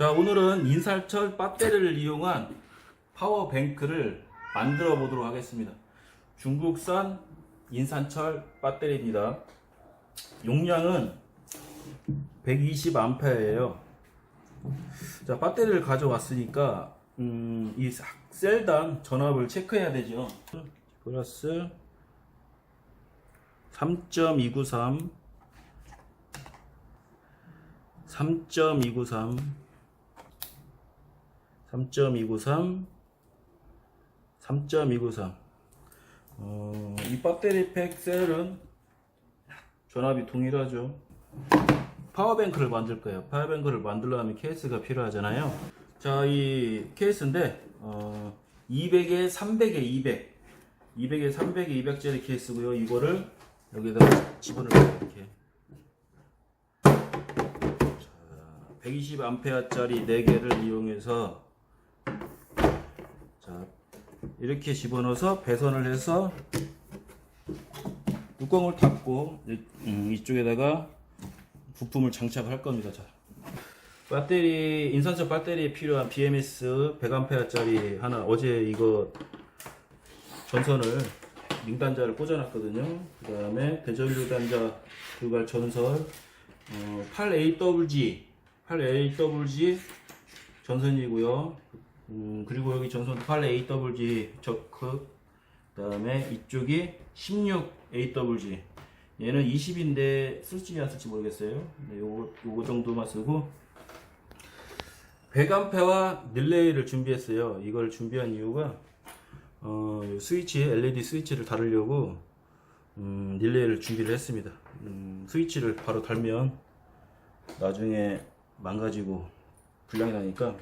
자 오늘은 인살철 배터리를 이용한 파워뱅크를 만들어 보도록 하겠습니다. 중국산 인산철 배터리입니다. 용량은 120A예요. 자 배터리를 가져왔으니까 음, 이 셀당 전압을 체크해야 되죠. 플러스 3.293 3.293 3.293 3.293 어, 이 배터리 팩 셀은 전압이 동일하죠. 파워뱅크를 만들 거예요. 파워뱅크를 만들려면 케이스가 필요하잖아요. 자 이 케이스인데 어, 200에 300에 200 200에 300에 200짜리 케이스고요. 이거를 여기다가 집어넣어요 이렇게. 120A짜리 4개를 이용해서 자 이렇게 집어넣어서 배선을 해서 뚜껑을 닫고 이- 음, 이쪽에다가 부품을 장착할 겁니다. 자, 배터리 인산철 배터리에 필요한 BMS 100A짜리 하나 어제 이거 전선을 링단자를 꽂아놨거든요. 그 다음에 대전류 단자 들어갈 전설 어, 8AWG 8AWG 전선이고요. 음, 그리고 여기 전선 8AWG 저크 그 다음에 이쪽이 16AWG 얘는 20인데 쓸지 안 쓸지 모르겠어요. 네, 요거, 요거 정도만 쓰고 100A와 릴레이를 준비했어요. 이걸 준비한 이유가 어, 요 스위치 LED 스위치를 다루려고 음, 릴레이를 준비를 했습니다. 음, 스위치를 바로 달면 나중에 망가지고 불량이 나니까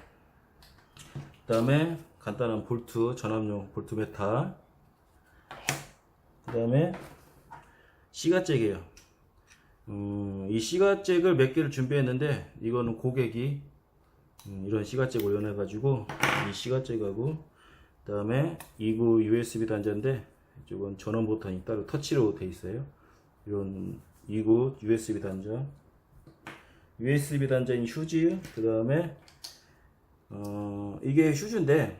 그 다음에 간단한 볼트 전압용 볼트 메타 그 다음에 시가잭이에요. 음, 이 시가잭을 몇 개를 준비했는데 이거는 고객이 음, 이런 시가잭 올려내 가지고 이 시가잭하고 그 다음에 2구 USB 단자인데 이쪽은 전원 버튼이 따로 터치로 돼 있어요. 이런 2구 USB 단자. USB 단자인 휴지 그 다음에 어, 이게 휴지인데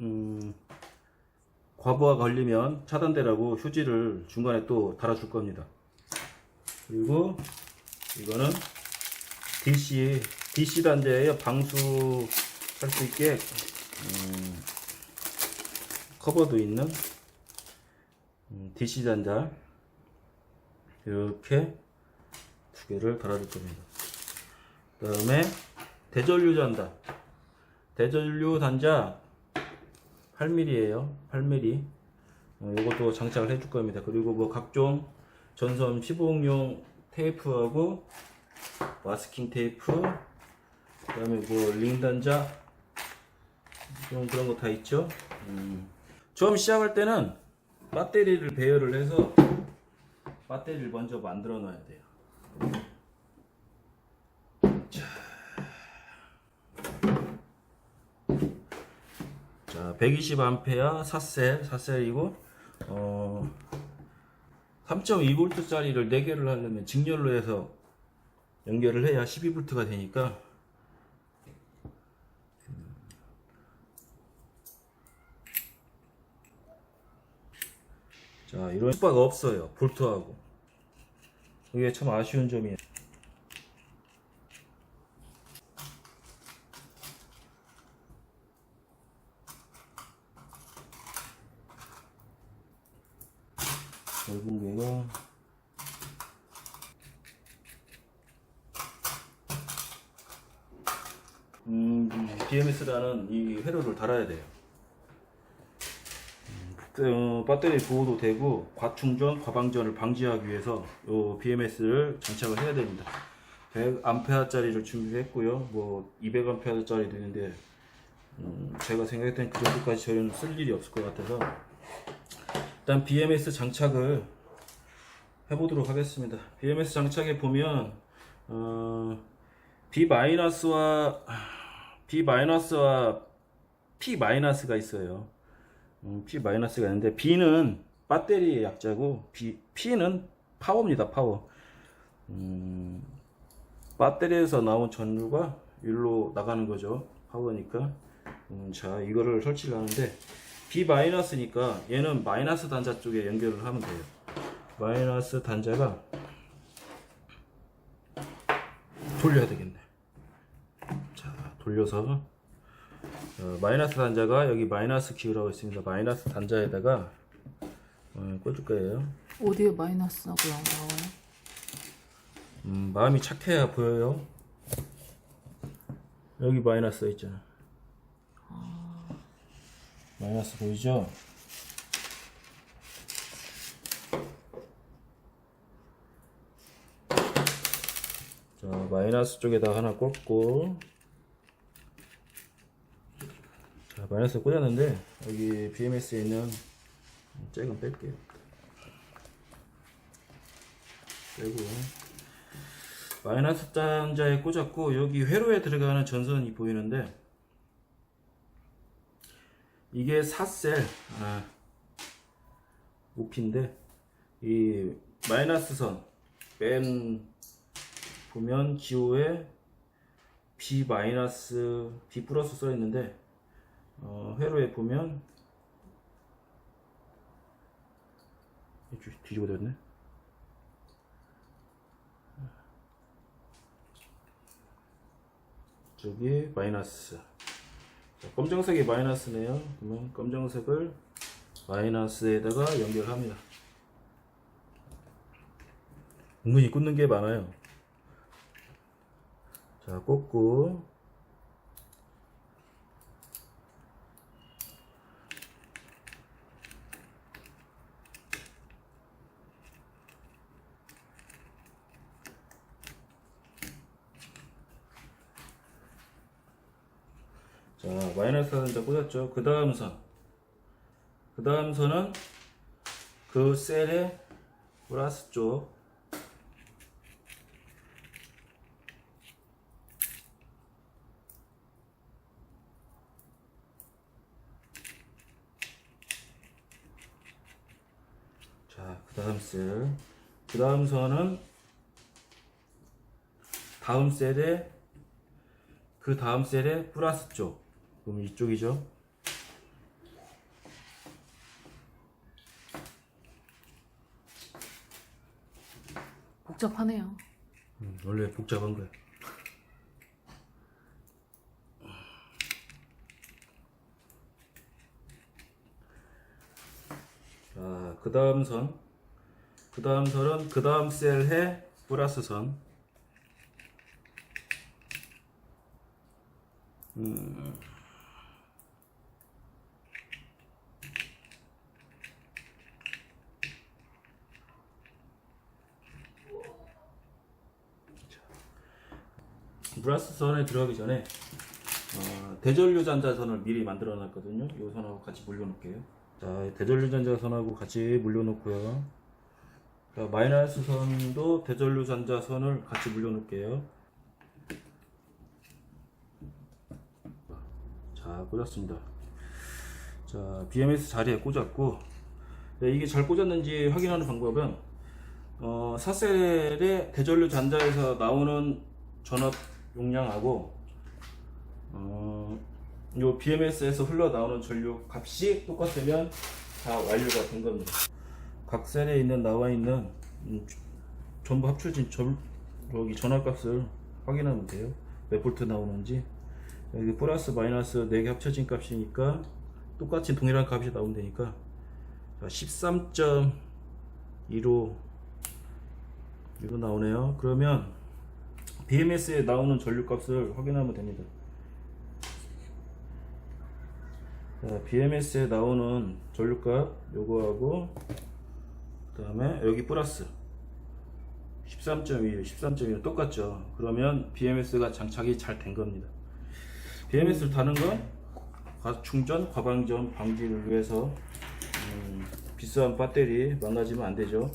음, 과부하 걸리면 차단되라고 휴지를 중간에 또 달아줄 겁니다. 그리고 이거는 DC DC 단자예요 방수할 수 있게 음, 커버도 있는 음, DC 단자 이렇게 두 개를 달아줄 겁니다. 그 다음에 대전류 단자 대전류 단자 8mm에요. 8mm 어, 이것도 장착을 해줄 겁니다. 그리고 뭐 각종 전선 피복용 테이프하고 마스킹 테이프 그 다음에 뭐 링 단자 그런 그런 거 다 있죠? 음. 처음 시작할 때는 배터리를 배열을 해서 배터리를 먼저 만들어 놔야 돼요 120A 4셀, 4셀이고, 어, 3.2V짜리를 4개를 하려면 직렬로 해서 연결을 해야 12V가 되니까, 자, 이런 수바가 없어요. 볼트하고. 이게 참 아쉬운 점이에요. 넓은 게가 음, BMS라는 이 회로를 달아야 돼요. 음, 어, 배터리 보호도 되고 과충전, 과방전을 방지하기 위해서 요 BMS를 장착을 해야 됩니다. 100A짜리를 준비했고요. 뭐 200A짜리도 있는데 음, 제가 생각했던 그 정도까지 저는 쓸 일이 없을 것 같아서 일단 BMS 장착을 해보도록 하겠습니다. BMS 장착에 보면 어, B 마이너스와 B 마이너스와 P 마이너스가 있어요. 음, P 마이너스가 있는데 B는 배터리의 약자고 B, P는 파워입니다. 파워. 음, 배터리에서 나온 전류가 일로 나가는 거죠. 파워니까. 음, 자, 이거를 설치를 하는데 B 마이너스니까 얘는 마이너스 단자 쪽에 연결을 하면 돼요. 마이너스 단자가 돌려야 되겠네. 자, 돌려서 어, 마이너스 단자가 여기 마이너스 키우라고 있습니다. 마이너스 단자에다가 어, 꽂을 거예요. 어디에 마이너스라고 나와요? 음, 마음이 착해야 보여요. 여기 마이너스 써 있잖아. 마이너스 보이죠? 자, 마이너스 쪽에다 하나 꽂고 자, 마이너스 꽂았는데 여기 BMS에 있는 잭은 뺄게요. 빼고 마이너스 단자에 꽂았고 여기 회로에 들어가는 전선이 보이는데 이게 4셀 아, 오피인데 이 마이너스 선뺀 보면 기호에 B 마이너스 B 플러스 써 있는데 어, 회로에 보면 뒤집어 졌네. 저기 마이너스. 자, 검정색이 마이너스네요. 그러면 검정색을 마이너스에다가 연결합니다. 은근히 꽂는 게 많아요. 자 꽂고 자, 마이너스 단자 꽂았죠. 그 다음 선. 그 다음 선은 그 셀의 플러스 쪽. 자, 그 다음 셀. 그 다음 선은 다음 셀의 그 다음 셀의 플러스 쪽. 그럼 이쪽이죠. 복잡하네요. 음, 원래 복잡한 거야. 자, 그 다음 선. 그 다음 선은 그 다음 셀의 플러스 선. 플러스 선에 들어가기 전에 어, 대전류 잔자선을 미리 만들어 놨거든요. 이 선하고 같이 물려 놓을게요. 자, 대전류 잔자선하고 같이 물려 놓고요. 자, 마이너스 선도 대전류 잔자선을 같이 물려 놓을게요. 자, 꽂았습니다. 자, BMS 자리에 꽂았고 네, 이게 잘 꽂았는지 확인하는 방법은 어, 사셀의 대전류 잔자에서 나오는 전압 용량하고 어, 요 BMS에서 흘러나오는 전류 값이 똑같으면 다 완료가 된 겁니다. 각 셀에 있는 나와 있는 음, 전부 합쳐진 전, 여기 전압값을 확인하면 돼요. 몇 볼트 나오는지 여기 플러스 마이너스 4개 합쳐진 값이니까 똑같이 동일한 값이 나오면 되니까 13.15 이거 나오네요. 그러면 BMS에 나오는 전류값을 확인하면 됩니다. 자, BMS에 나오는 전류값 요거하고 그 다음에 여기 플러스 13.1, 13.1 똑같죠. 그러면 BMS가 장착이 잘 된 겁니다. BMS를 다는 건 과- 충전, 과방전 방지를 위해서 음, 비싼 배터리 망가지면 안 되죠.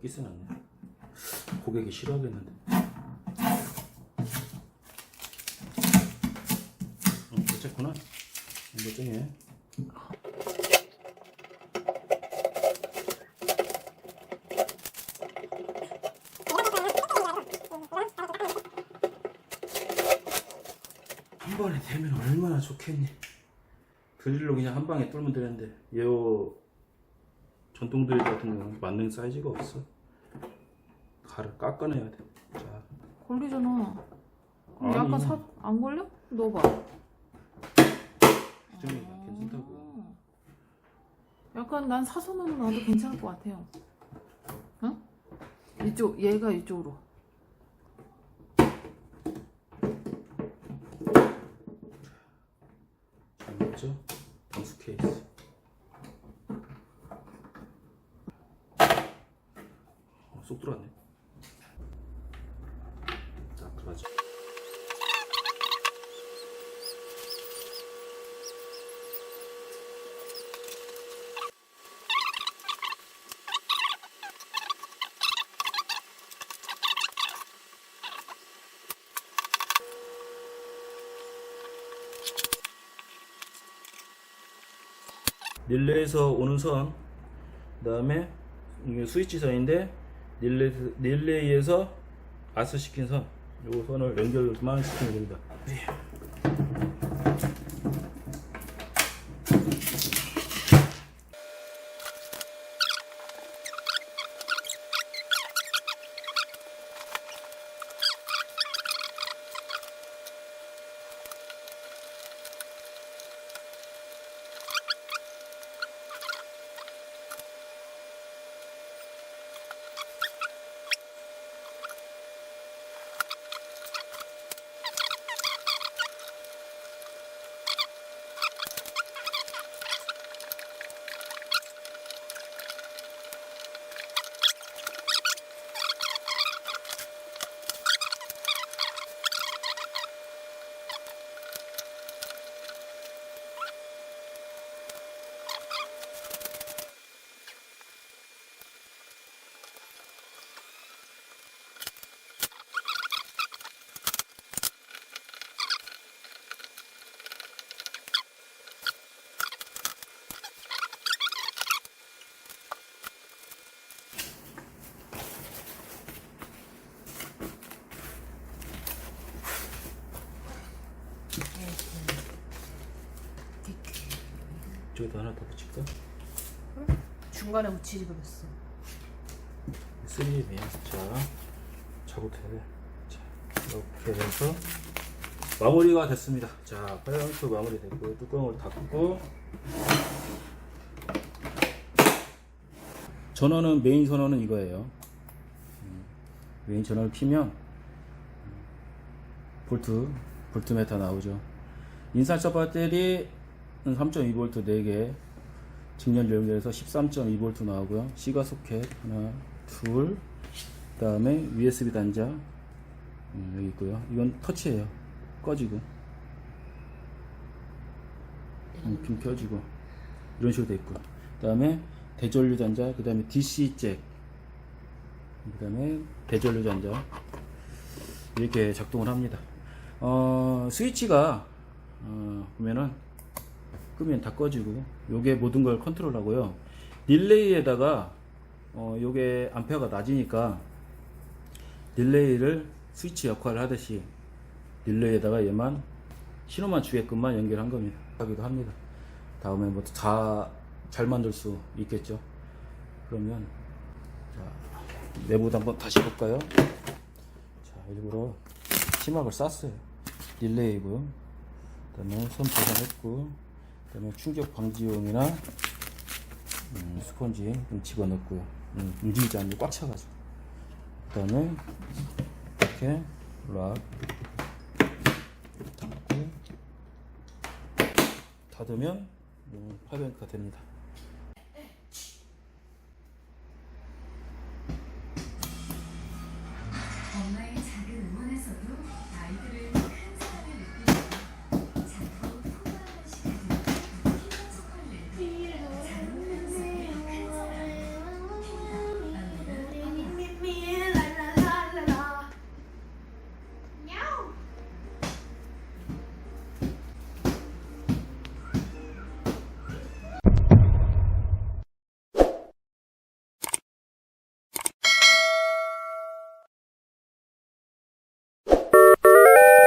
끼스났네. 고객이 싫어하겠는데. 응, 괜찮구나. 멀쩡해. 한 번에 되면 얼마나 좋겠니? 드릴로 그냥 한 방에 뚫으면 되는데 얘 드릴 같은 경우는 맞는 사이즈가 없어. 가를 깎아내야 돼. 자, 걸리잖아. 그럼 아니. 약간 사, 안 걸려? 넣어봐. 규정이 괜찮다고. 아. 약간 난 사선으로 놔도 괜찮을 것 같아요. 응? 이쪽, 얘가 이쪽으로. 잘 맞죠? 방수 케이스. 어, 쏙 들어왔네. 자, 들어가죠. 릴레이에서 오는 선, 그 다음에 이게 스위치 선인데 릴레이, 릴레이에서 아스 시킨 선, 요 선을 연결만 시키면 됩니다. 저기다 하나 더 붙일까? 중간에 붙이지 그랬어. 3M이야. 자, 작업해야 돼. 자, 이렇게 해서 마무리가 됐습니다. 자, 파이어트 마무리 됐고 뚜껑을 닫고 전원은 메인 전원은 이거예요. 음, 메인 전원을 키면 음, 볼트 볼트메타 나오죠. 인산철 배터리 3.2V 4개 직렬 연결해서 13.2V 나오고요. 시가 소켓 하나, 둘, 그 다음에 USB 단자 음, 여기 있고요. 이건 터치예요. 꺼지고, 음, 핀 켜지고 이런 식으로 돼 있고. 그다음에 대전류 단자, 그 다음에 DC 잭, 그 다음에 대전류 단자 이렇게 작동을 합니다. 어, 스위치가 어, 보면은 끄면 다 꺼지고 요게 모든 걸 컨트롤 하고요. 릴레이에다가 어 요게 암페어가 낮으니까 릴레이를 스위치 역할을 하듯이 릴레이에다가 얘만 신호만 주게끔만 연결한 겁니다. 하기도 합니다. 다음에 뭐 뭐다잘 만들 수 있겠죠? 그러면 자 내부도 한번 다시 볼까요? 자 일부러 심막을 쌌어요. 릴레이고요 그 다음에 선 보관했고 그다음에 충격 방지용이나 음, 스펀지 좀 집어넣고요. 음, 움직이지 않게 꽉 차가지고. 그다음에 이렇게 락 닫고 닫으면 음, 파이뱅크가 됩니다.